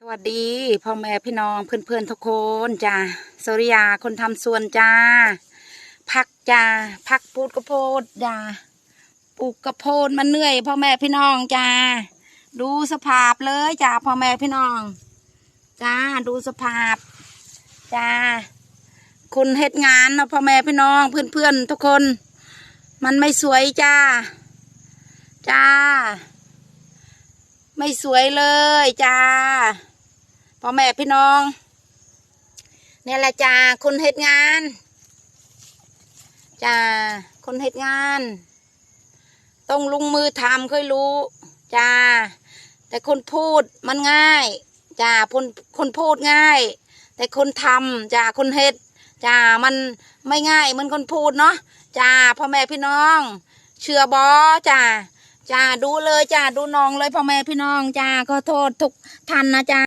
สวัสดีพ่อแม่พี่น้องเพื่อนๆทุกคนจ้าสริยาคนทำสวนจ้าพักจ้าพักปลูกกระโพดจ้าปลูกกระโพดมันเหนื่อยพ่อแม่พี่น้องจ้าดูสภาพเลยจ้าพ่อแม่พี่น้องจ้าดูสภาพจ้าคุณเฮ็ดงานเนาะพ่อแม่พี่น้องเพื่อนๆทุกคน มันไม่สวยจ้าจ้า ไม่สวยเลยจ้าพ่อแม่พี่น้องเนี่ยแหละจ้าคนเฮ็ดงานจ้าคนเฮ็ดงาน ต้องลงมือทำค่อยรู้จ้าแต่คนพูดมันง่ายจ้าคนคนพูดง่าย แต่คนทำจ้าคนเฮ็ดจ้ามันไม่ง่ายเหมือนคนพูดเนาะจ้าพ่อแม่พี่น้อง เชื่อบอจ้า จ้าดูเลยจ้าดูน้องเลยพ่อแม่พี่น้องจ้าขอโทษทุกท่านนะจ้า